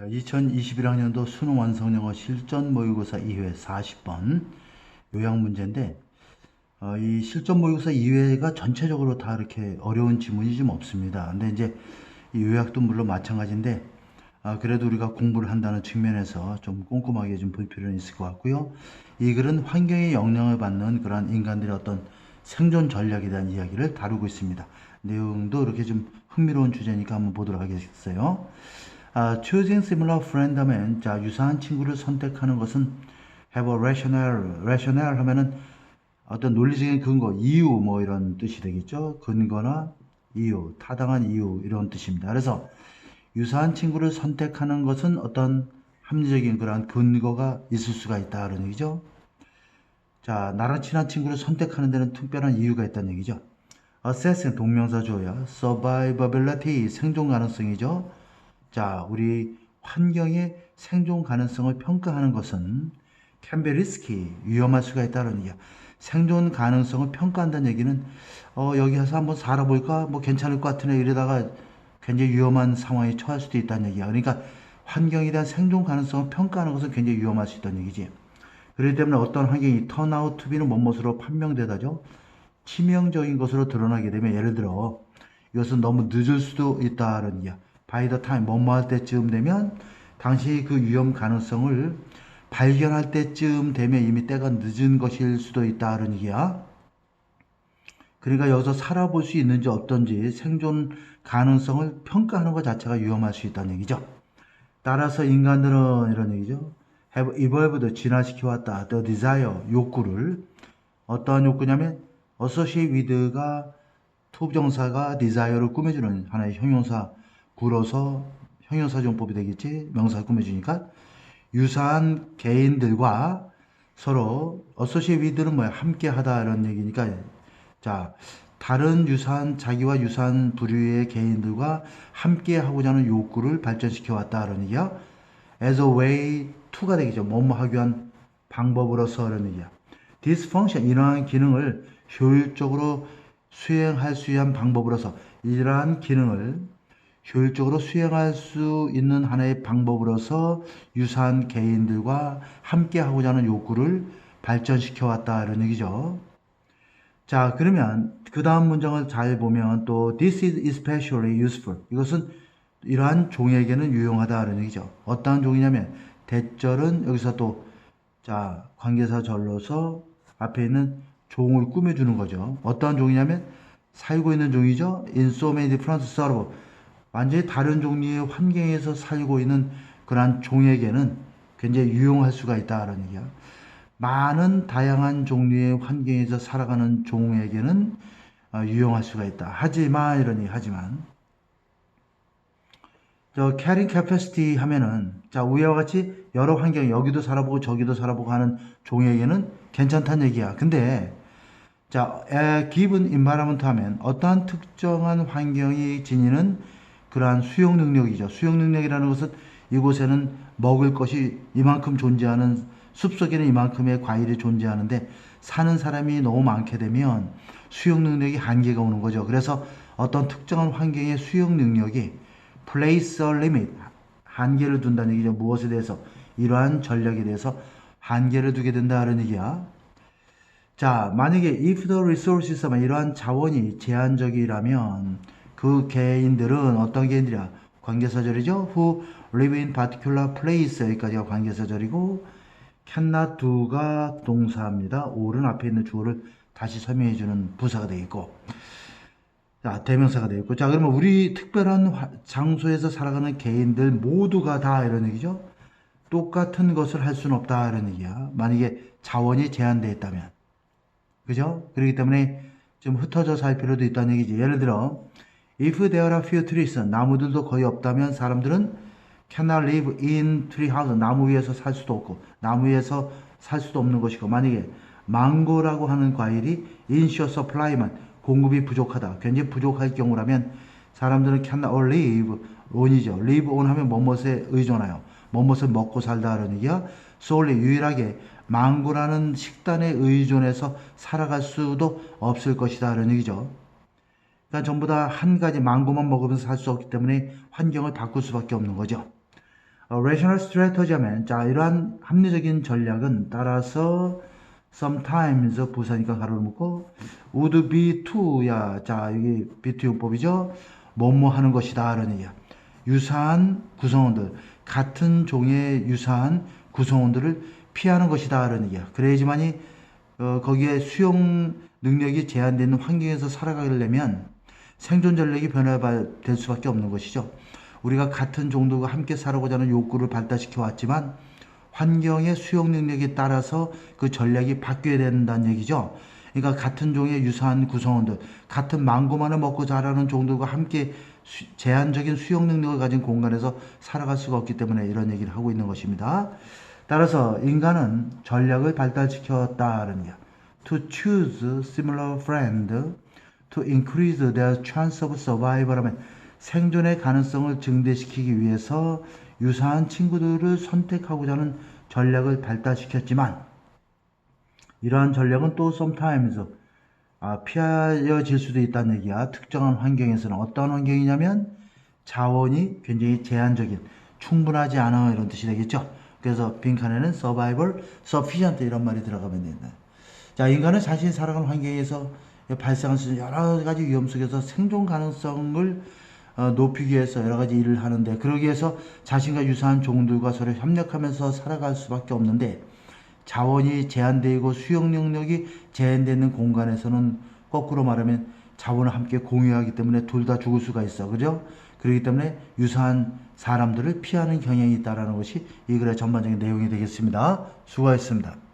자, 2021학년도 수능 완성 영어 실전 모의고사 2회 40번 요약 문제인데 어, 이 실전 모의고사 2회가 전체적으로 다 이렇게 어려운 지문이 좀 없습니다. 근데 이제 이 요약도 물론 마찬가지인데 아, 그래도 우리가 공부를 한다는 측면에서 좀 꼼꼼하게 좀 볼 필요는 있을 것 같고요. 이 글은 환경의 영향을 받는 그러한 인간들의 어떤 생존 전략에 대한 이야기를 다루고 있습니다. 내용도 이렇게 좀 흥미로운 주제니까 한번 보도록 하겠어요. 아, choosing similar friend 하면 자 유사한 친구를 선택하는 것은 have a rational, rational 하면은 어떤 논리적인 근거, 이유 뭐 이런 뜻이 되겠죠. 근거나 이유, 타당한 이유 이런 뜻입니다. 그래서 유사한 친구를 선택하는 것은 어떤 합리적인 그러한 근거가 있을 수가 있다 그런 얘기죠. 자, 나랑 친한 친구를 선택하는 데는 특별한 이유가 있다는 얘기죠. assessing 동명사 주어야 survivability 생존 가능성이죠. 자, 우리 환경의 생존 가능성을 평가하는 것은 risky 위험할 수가 있다는 얘기야. 생존 가능성을 평가한다는 얘기는 어, 여기 가서 한번 살아볼까 뭐 괜찮을 것 같으네 이러다가 굉장히 위험한 상황에 처할 수도 있다는 얘기야. 그러니까 환경에 대한 생존 가능성을 평가하는 것은 굉장히 위험할 수 있다는 얘기지. 그렇기 때문에 어떤 환경이 to be는 뭐뭇으로 판명되다죠. 치명적인 것으로 드러나게 되면 예를 들어 이것은 너무 늦을 수도 있다는 얘기야. By the time 뭐뭐 할 때쯤 되면 당시 그 위험 가능성을 발견할 때쯤 되면 이미 때가 늦은 것일 수도 있다는 얘기야. 그러니까 여기서 살아볼 수 있는지 어떤지 생존 가능성을 평가하는 것 자체가 위험할 수 있다는 얘기죠. 따라서 인간들은 이런 얘기죠. have evolved 진화시켜왔다. the desire 욕구를 어떠한 욕구냐면 associate with가 투부정사가 desire를 꾸며주는 하나의 형용사 구로서 형용사 정법이 되겠지. 명사 꾸며주니까 유사한 개인들과 서로 associate with는 뭐야? 함께 하다 이런 얘기니까 자 다른 유사한 자기와 유사한 부류의 개인들과 함께 하고자 하는 욕구를 발전시켜 왔다라는 얘기야. as a way to가 되겠죠. 뭐뭐 하기 위한 방법으로서 라는 얘기야. this function 이러한 기능을 효율적으로 수행할 수 위한 방법으로서 이러한 기능을 효율적으로 수행할 수 있는 하나의 방법으로서 유사한 개인들과 함께 하고자 하는 욕구를 발전시켜 왔다 이런 얘기죠. 자, 그러면 그 다음 문장을 잘 보면 또 this is especially useful. 이것은 이러한 종에게는 유용하다는 얘기죠. 어떠한 종이냐면 대절은 여기서 또 자, 관계사 절로서 앞에 있는 종을 꾸며주는 거죠. 어떠한 종이냐면 살고 있는 종이죠. in so many different serve. 완전히 다른 종류의 환경에서 살고 있는 그러한 종에게는 굉장히 유용할 수가 있다는 얘기야. 많은 다양한 종류의 환경에서 살아가는 종에게는 어, 유용할 수가 있다. 하지만 이러니 하지만 저 carrying capacity 하면은 자 위와 같이 여러 환경 여기도 살아보고 저기도 살아보고 하는 종에게는 괜찮다는 얘기야. 근데 자 given environment 하면 어떠한 특정한 환경이 지니는 그러한 수용 능력이죠. 수용 능력이라는 것은 이곳에는 먹을 것이 이만큼 존재하는 숲속에는 이만큼의 과일이 존재하는데 사는 사람이 너무 많게 되면 수용 능력이 한계가 오는 거죠. 그래서 어떤 특정한 환경의 수용 능력이 place a limit 한계를 둔다는 얘기죠. 무엇에 대해서 이러한 전략에 대해서 한계를 두게 된다는 얘기야. 자, 만약에 if the resources 이러한 자원이 제한적이라면 그 개인들은 어떤 개인들이야? 관계사절이죠. who live in particular place 여기까지가 관계사절이고 cannot do가 동사입니다. all은 앞에 있는 주어를 다시 설명해 주는 부사가 되겠고 자, 대명사가 되겠고 자, 그러면 우리 특별한 화- 장소에서 살아가는 개인들 모두가 다 이런 얘기죠. 똑같은 것을 할 수는 없다 이런 얘기야. 만약에 자원이 제한되어 있다면. 그죠? 그렇기 때문에 좀 흩어져 살 필요도 있다는 얘기지. 예를 들어 if there are few trees 나무들도 거의 없다면 사람들은 cannot live in tree house? 나무 위에서 살 수도 없고 나무 위에서 살 수도 없는 것이고 만약에 망고라고 하는 과일이 in short supply만 공급이 부족하다 굉장히 부족할 경우라면 사람들은 cannot live on이죠. live on 하면 뭐뭇에 의존하여 뭐뭇을 먹고 살다라는 얘기야. solely 유일하게 망고라는 식단에 의존해서 살아갈 수도 없을 것이다라는 얘기죠 그러니까 전부 다 한 가지 망고만 먹으면서 살 수 없기 때문에 환경을 바꿀 수밖에 없는 거죠. 어, rational strategy 하면 자 이러한 합리적인 전략은 따라서 sometimes 부사니까 가로를 묶고 would be to야 자 여기 be to 용법이죠. 뭐뭐 하는 것이다 라는 얘기야. 유사한 구성원들 같은 종의 유사한 구성원들을 피하는 것이다 라는 얘기야. 그래야지만이 어, 거기에 수용 능력이 제한되는 환경에서 살아가려면 생존 전략이 변화될 수밖에 없는 것이죠. 우리가 같은 종들과 함께 살아고자 하는 욕구를 발달시켜 왔지만 환경의 수용 능력에 따라서 그 전략이 바뀌어야 된다는 얘기죠. 그러니까 같은 종의 유사한 구성원들, 같은 망고만을 먹고 자라는 종들과 함께 수- 제한적인 수용 능력을 가진 공간에서 살아갈 수가 없기 때문에 이런 얘기를 하고 있는 것입니다. 따라서 인간은 전략을 발달시켰다는 게 to choose similar friend to increase their chance of survival 하면 생존의 가능성을 증대시키기 위해서 유사한 친구들을 선택하고자 하는 전략을 발달시켰지만 이러한 전략은 또 sometimes 아, 피하여질 수도 있다는 얘기야. 특정한 환경에서는 어떤 환경이냐면 자원이 굉장히 제한적인, 충분하지 않아 이런 뜻이 되겠죠. 그래서 빈칸에는 survival sufficient 이런 말이 들어가면 된다. 자, 인간은 자신이 살아가는 환경에서 발생할 수 있는 여러 가지 위험 속에서 생존 가능성을 어, 높이기 위해서 여러 가지 일을 하는데 그러기 위해서 자신과 유사한 종들과 서로 협력하면서 살아갈 수밖에 없는데 자원이 제한되고 수용 능력이 제한되는 공간에서는 거꾸로 말하면 자원을 함께 공유하기 때문에 둘 다 죽을 수가 있어. 그죠? 그렇기 때문에 유사한 사람들을 피하는 경향이 있다라는 것이 이 글의 전반적인 내용이 되겠습니다. 수고하셨습니다.